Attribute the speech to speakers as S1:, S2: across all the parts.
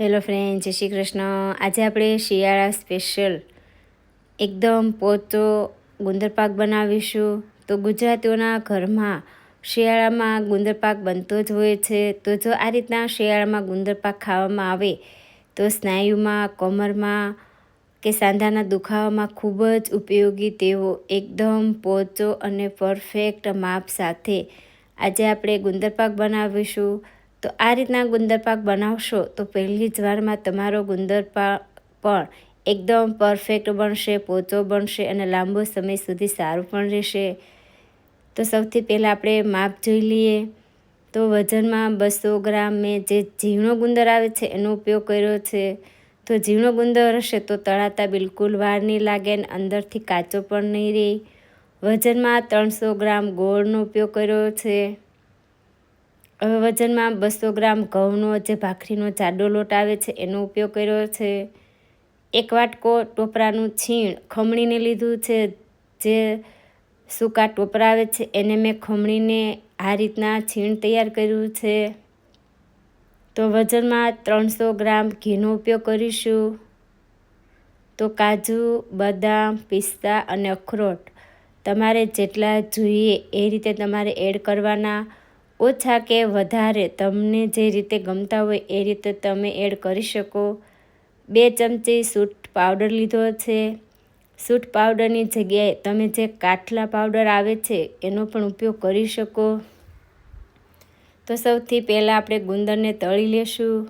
S1: Hello friend જય શ્રી કૃષ્ણ. આજે આપણે શિયાળા સ્પેશિયલ એકદમ પોચો ગુંદર પાક બનાવીશું. તો ગુજરાતીઓના ઘરમાં શિયાળામાં ગુંદર પાક બનતો જ હોય છે. તો જો આ રીતના શિયાળામાં ગુંદર પાક ખાવામાં આવે, તો સ્નાયુમાં, કમરમાં કે સાંધાના દુખાવામાં ખૂબ જ ઉપયોગી તેવો એકદમ પોચો અને પરફેક્ટ માપ સાથે આજે આપણે ગુંદર પાક બનાવીશું. તો આ રીતના ગુંદર પાક બનાવશો તો પહેલી જ વારમાં તમારો ગુંદર પાક પણ એકદમ પરફેક્ટ બનશે, પોચો બનશે અને લાંબો સમય સુધી સારું પણ રહેશે. તો સૌથી પહેલાં આપણે માપ જોઈ લઈએ. તો વજનમાં બસો ગ્રામ મેં જે ઝીણો ગુંદર આવે છે એનો ઉપયોગ કર્યો છે. તો ઝીણો ગુંદર હશે તો તળાતા બિલકુલ વાર નહીં લાગે અને અંદરથી કાચો પણ નહીં રહે. વજનમાં ત્રણસો ગ્રામ ગોળનો ઉપયોગ કર્યો છે. વજનમાં બસો ગ્રામ ઘઉંનો જે ભાખરીનો જાડો લોટ આવે છે, એનો ઉપયોગ કર્યો છે. એક વાટકો ટોપરાનું છીણ ખમણીને લીધું છે. જે સૂકા ટોપરા આવે છે, એને મેં ખમણીને આ રીતના છીણ તૈયાર કર્યું છે. તો વજનમાં ત્રણસો ગ્રામ ઘીનો ઉપયોગ કરીશું. તો કાજુ, બદામ, પિસ્તા અને અખરોટ તમારે જેટલા જોઈએ એ રીતે તમારે એડ કરવાના. ઓછા કે વધારે તમને જે રીતે ગમતા હોય એ રીતે તમે એડ કરી શકો. બે ચમચી સૂટ પાવડર લીધો છે. સૂટ પાવડરની જગ્યાએ તમે જે કાઠલા પાવડર આવે છે એનો પણ ઉપયોગ કરી શકો. તો સૌથી પહેલાં આપણે ગુંદરને તળી લેશું.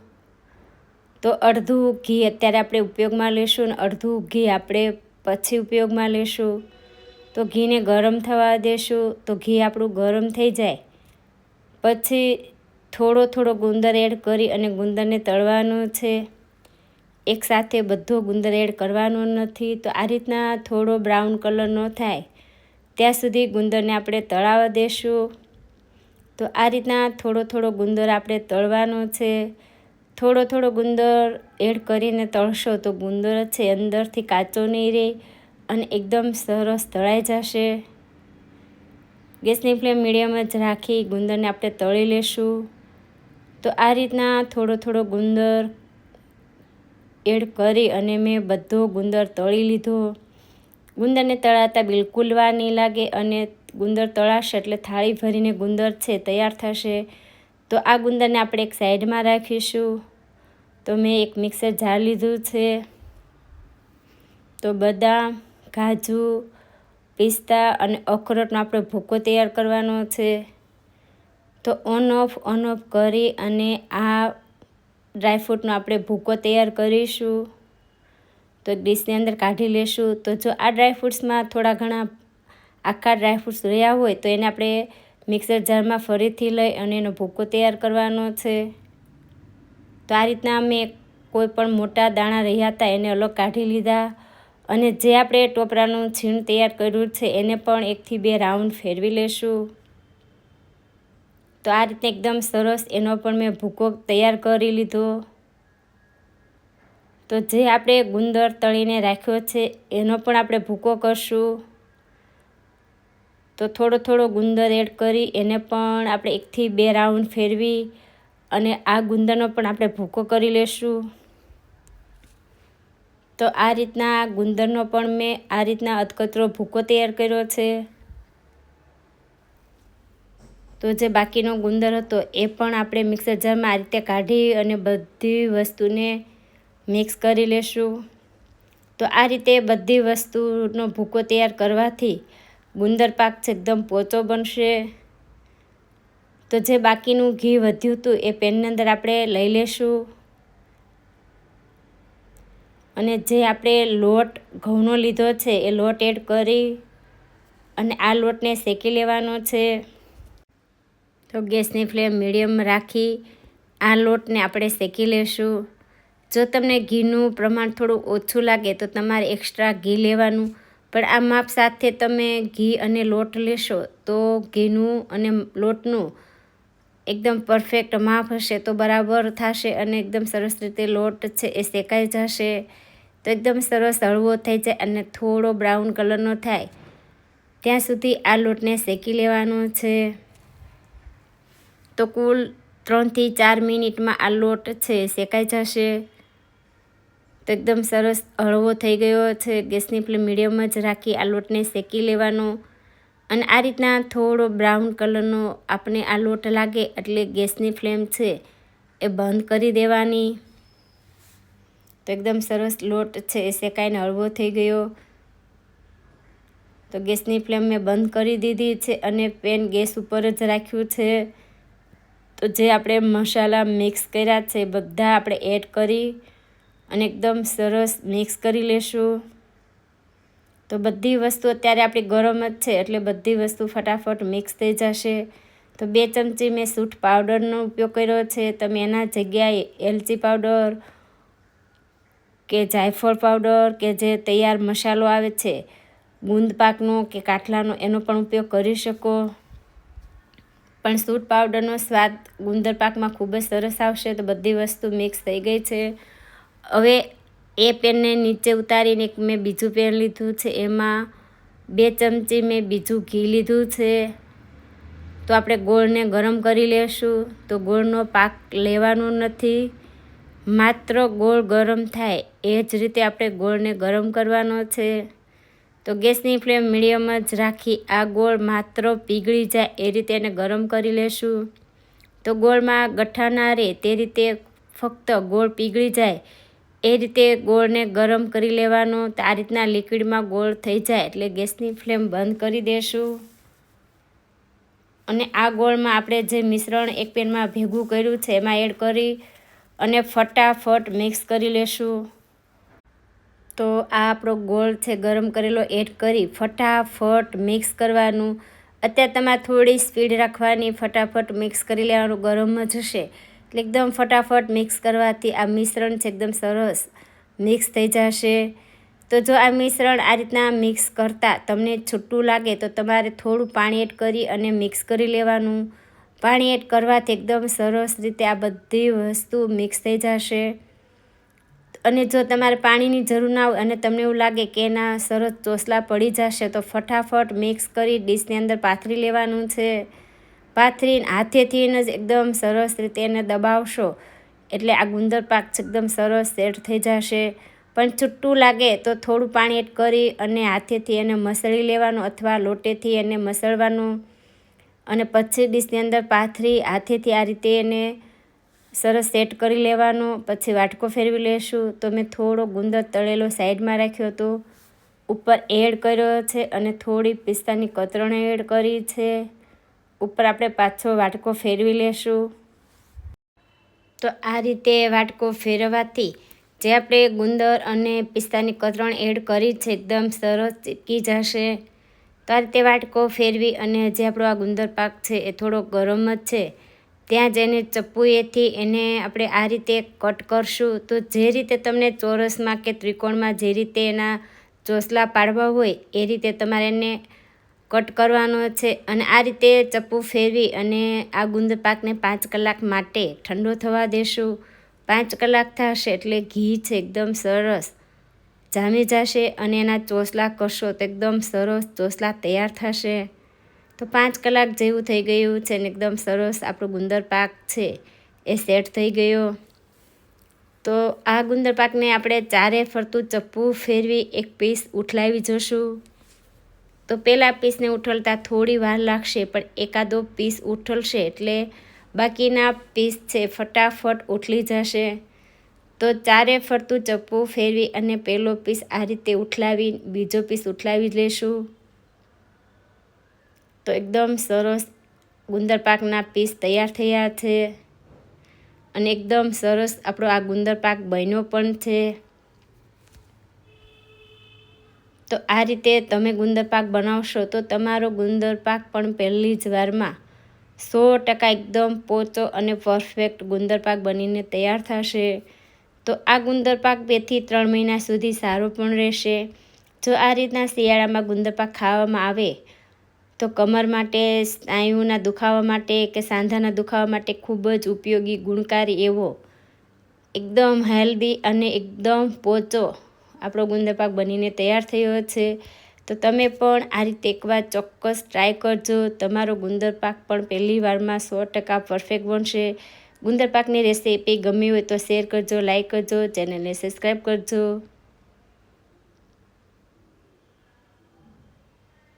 S1: તો અડધું ઘી અત્યારે આપણે ઉપયોગમાં લેશું અને અડધું ઘી આપણે પછી ઉપયોગમાં લેશું. તો ઘીને ગરમ થવા દેશું. તો ઘી આપણું ગરમ થઈ જાય. પછી થોડો થોડો ગુંદર એડ કરી અને ગુંદરને તળવાનું છે. એકસાથે બધો ગુંદર એડ કરવાનો નથી તો આ રીતના થોડો બ્રાઉન કલર ન થાય. ત્યાં સુધી ગુંદરને આપણે તળાવવા દેશું. તો આ રીતના થોડો થોડો ગુંદર આપણે તળવાનો છે. થોડો થોડો ગુંદર એડ કરીને તળશો તો ગુંદર છે, અંદરથી કાચો નહીં રહે અને એકદમ સરસ તળાઈ જશે. ગેસની ફ્લેમ મીડિયમ જ રાખી ગુંદરને આપણે તળી લેશું. તો આ રીતના થોડો થોડો ગુંદર એડ કરી અને મેં બધો ગુંદર તળી લીધો. ગુંદરને તળાતા બિલકુલ વાર નહીં લાગે અને ગુંદર તળાશે એટલે થાળી ભરીને ગુંદર છે તૈયાર થશે. તો આ ગુંદરને આપણે એક સાઈડમાં રાખીશું. તો મેં એક મિક્સર જાર લીધું છે. તો બદામ, કાજુ પિસ્તા અને અખરોટનો આપણે ભૂકો તૈયાર કરવાનો છે. તો ઓન ઓફ ઓન ઓફ કરી અને આ ડ્રાયફ્રૂટનો આપણે ભૂકો તૈયાર કરીશું. તો ડીશની અંદર કાઢી લેશું. તો જો આ ડ્રાયફ્રૂટ્સમાં થોડા ઘણા આખા ડ્રાયફ્રૂટ્સ રહ્યા હોય તો એને આપણે મિક્સર જારમાં ફરીથી લઈ અને એનો ભૂકો તૈયાર કરવાનો છે. તો આ રીતના અમે કોઈ પણ મોટા દાણા રહ્યા હતા એને અલગ કાઢી લીધા. અને જે આપણે ટોપરાનું છીણ તૈયાર કર્યું છે, એને પણ એકથી બે રાઉન્ડ ફેરવી લેશું. તો આ રીતે એકદમ સરસ એનો પણ મેં ભૂકો તૈયાર કરી લીધો. તો જે આપણે ગુંદર તળીને રાખ્યો છે, એનો પણ આપણે ભૂકો કરશું. તો થોડો થોડો ગુંદર એડ કરી, એને પણ આપણે એકથી બે રાઉન્ડ ફેરવી અને આ ગુંદરનો પણ આપણે ભૂકો કરી લેશું. તો આ રીતના ગુંદરનો પણ મેં આ રીતના અધકચરો ભૂકો તૈયાર કર્યો છે. તો જે બાકીનો ગુંદર હતો એ પણ આપણે મિક્સર જારમાં આ રીતે કાઢી અને બધી વસ્તુને મિક્સ કરી લેશું. તો આ રીતે બધી વસ્તુનો ભૂકો તૈયાર કરવાથી ગુંદર પાક છે એકદમ પોચો બનશે. તો જે બાકીનું ઘી વધ્યું હતું એ પેનની અંદર આપણે લઈ લેશું. અને જે આપણે લોટ ઘઉંનો લીધો છે, એ લોટ એડ કરી અને આ લોટને શેકી લેવાનો છે. તો ગેસની ફ્લેમ મીડિયમ રાખી આ લોટને આપણે શેકી લેશું. જો તમને ઘીનું પ્રમાણ થોડું ઓછું લાગે તો તમારે એક્સ્ટ્રા ઘી લેવાનું. પણ આ માપ સાથે તમે ઘી અને લોટ લેશો તો ઘીનું અને લોટનું એકદમ પરફેક્ટ માપ હશે તો બરાબર થશે અને એકદમ સરસ રીતે લોટ છે એ શેકાઈ જશે. તો એકદમ સરસ હળવો થઈ જાય અને થોડો બ્રાઉન કલરનો થાય. ત્યાં સુધી આ લોટને શેકી લેવાનો છે. તો કુલ ત્રણથી ચાર મિનિટમાં આ લોટ છે શેકાઈ જશે. તો એકદમ સરસ હળવો થઈ ગયો છે. ગેસની ફ્લેમ મીડિયમ જ રાખી આ લોટને શેકી લેવાનો. અને આ રીતના થોડો બ્રાઉન કલરનો આપણે આ લોટ લાગે એટલે ગેસની ફ્લેમ છે એ બંધ કરી દેવાની. તો એકદમ સરસ લોટ છે, એ શેકાઈને હળવો થઈ ગયો. તો ગેસની ફ્લેમ મેં બંધ કરી દીધી છે અને પેન ગેસ ઉપર જ રાખ્યું છે. તો જે આપણે મસાલા મિક્સ કર્યા છે બધા આપણે એડ કરી અને એકદમ સરસ મિક્સ કરી લેશું. તો બધી વસ્તુ અત્યારે આપણી ગરમ જ છે, એટલે બધી વસ્તુ ફટાફટ મિક્સ થઈ જશે. તો બે ચમચી મેં સૂટ પાવડરનો ઉપયોગ કર્યો છે, તમે એના જગ્યાએ એલચી પાવડર કે જાયફળ પાવડર કે જે તૈયાર મસાલો આવે છે ગુંદ પાકનો કે કાઠલાનો, એનો પણ ઉપયોગ કરી શકો. પણ સૂટ પાવડરનો સ્વાદ ગુંદર પાકમાં ખૂબ જ સરસ આવશે, તો બધી વસ્તુ મિક્સ થઈ ગઈ છે. હવે એ પેનને નીચે ઉતારીને એક મેં બીજું પેન લીધું છે. એમાં બે ચમચી મેં બીજું ઘી લીધું છે. તો આપણે ગોળને ગરમ કરી લેશું. તો ગોળનો પાક લેવાનો નથી. માત્ર ગોળ ગરમ થાય એ જ રીતે આપણે ગોળને ગરમ કરવાનો છે. તો ગેસની ફ્લેમ મીડિયમ જ રાખી આ ગોળ માત્ર પીગળી જાય એ રીતે એને ગરમ કરી લેશું. તો ગોળમાં ગઠ્ઠા ના રહે તે રીતે ફક્ત ગોળ પીગળી જાય એ રીતે ગોળને ગરમ કરી લેવાનો. તો આ રીતના લિક્વિડમાં ગોળ થઈ જાય એટલે ગેસની ફ્લેમ બંધ કરી દેશું. અને આ ગોળમાં આપણે જે મિશ્રણ એક પેનમાં ભેગું કર્યું છે, એમાં એડ કરી અને ફટાફટ મિક્સ કરી લેશું. તો આ આપણો ગોળ છે, ગરમ કરેલો, એડ કરી ફટાફટ મિક્સ કરવાનું. અત્યારે તમારે થોડી સ્પીડ રાખવાની, ફટાફટ મિક્સ કરી લેવાનું, ગરમ જ હશે. એટલે એકદમ ફટાફટ મિક્સ કરવાથી આ મિશ્રણ છે એકદમ સરસ મિક્સ થઈ જશે. તો જો આ મિશ્રણ આ રીતના મિક્સ કરતાં તમને છૂટું લાગે તો તમારે થોડું પાણી એડ કરી અને મિક્સ કરી લેવાનું. પાણી એડ કરવાથી એકદમ સરસ રીતે આ બધી વસ્તુ મિક્સ થઈ જશે. અને જો તમારે પાણીની જરૂર ના હોય અને તમને એવું લાગે કે એના સરસ ચોસલા પડી જશે તો ફટાફટ મિક્સ કરી ડીશની અંદર પાથરી લેવાનું છે. પાથરીને હાથેથી જ એકદમ સરસ રીતે એને દબાવશો. એટલે આ ગુંદર પાક એકદમ સરસ સેટ થઈ જશે. પણ છૂટું લાગે તો થોડું પાણી એડ કરી અને હાથેથી એને મસળી લેવાનું અથવા લોટેથી એને મસળવાનું. અને પછી ડીશની અંદર પાથરી હાથેથી આ રીતે એને સરસ સેટ કરી લેવાનો. પછી વાટકો ફેરવી લેશું. તો મેં થોડો ગુંદર તળેલો સાઈડમાં રાખ્યો હતો. ઉપર એડ કર્યો છે અને થોડી પિસ્તાની કતરણ એડ કરી છે. ઉપર આપણે પાછો વાટકો ફેરવી લેશું. તો આ રીતે વાટકો ફેરવવાથી જે આપણે ગુંદર અને પિસ્તાની કતરણ એડ કરી છે, એકદમ સરસ ચીપકી જશે. તો આ રીતે વાટકો ફેરવી અને જે આપણો આ ગુંદર પાક છે, એ થોડો ગરમ જ છે. ત્યાં જઈને ચપ્પુએથી એને આપણે આ રીતે કટ કરશું. તો જે રીતે તમને ચોરસમાં કે ત્રિકોણમાં જે રીતે એના ચોસલા પાડવા હોય, એ રીતે તમારે એને કટ કરવાનો છે અને આ રીતે ચપ્પુ ફેરવી અને આ ગુંદ પાકને પાંચ કલાક માટે ઠંડો થવા દેશું. પાંચ કલાક થશે એટલે ઘી છે એકદમ સરસ. જામી જશે અને એના ચોસલા કરશો તો એકદમ સરસ ચોસલા તૈયાર થશે. તો પાંચ કલાક જેવું થઈ ગયું છે ને એકદમ સરસ આપણો ગુંદર પાક છે એ સેટ થઈ ગયો. તો આ ગુંદર પાકને આપણે ચારે ફરતું ચપ્પુ ફેરવી એક પીસ ઉઠલાવી જશું. તો પહેલાં પીસને ઉઠલતા થોડી વાર લાગશે, પણ એકાદો પીસ ઉઠલશે એટલે બાકીના પીસ છે ફટાફટ ઉઠલી જશે. તો ચારે ફરતું ચપ્પુ ફેરવી અને પહેલો પીસ આ રીતે ઉઠલાવી, બીજો પીસ ઉઠલાવી લેશું. તો એકદમ સરસ ગુંદર પાકના પીસ તૈયાર થયા છે. અને એકદમ સરસ આપણો આ ગુંદર પાક બન્યો પણ છે. તો આ રીતે તમે ગુંદર પાક બનાવશો તો તમારો ગુંદર પાક પણ પહેલી જ વારમાં સો ટકા એકદમ પોચો અને પરફેક્ટ ગુંદર પાક બનીને તૈયાર થશે. તો આ ગુંદર પાક બેથી ત્રણ મહિના સુધી સારો પણ રહેશે. જો આ રીતના શિયાળામાં ગુંદર પાક ખાવામાં આવે તો કમર માટે, સ્નાયુના દુખાવા માટે કે સાંધાના દુખાવા માટે ખૂબ જ ઉપયોગી, ગુણકારી એવો. એકદમ હેલ્ધી અને એકદમ પોચો આપણો ગુંદર પાક બનીને તૈયાર થયો છે. તો તમે પણ આ રીતે એકવાર ચોક્કસ ટ્રાય કરજો. તમારો ગુંદર પાક પણ પહેલી વારમાં સો ટકા પરફેક્ટ બનશે. ગુંદર પાકની રેસીપી ગમી હોય તો શેર કરજો લાઈક કરજો ચેનલને સબસ્ક્રાઈબ કરજો.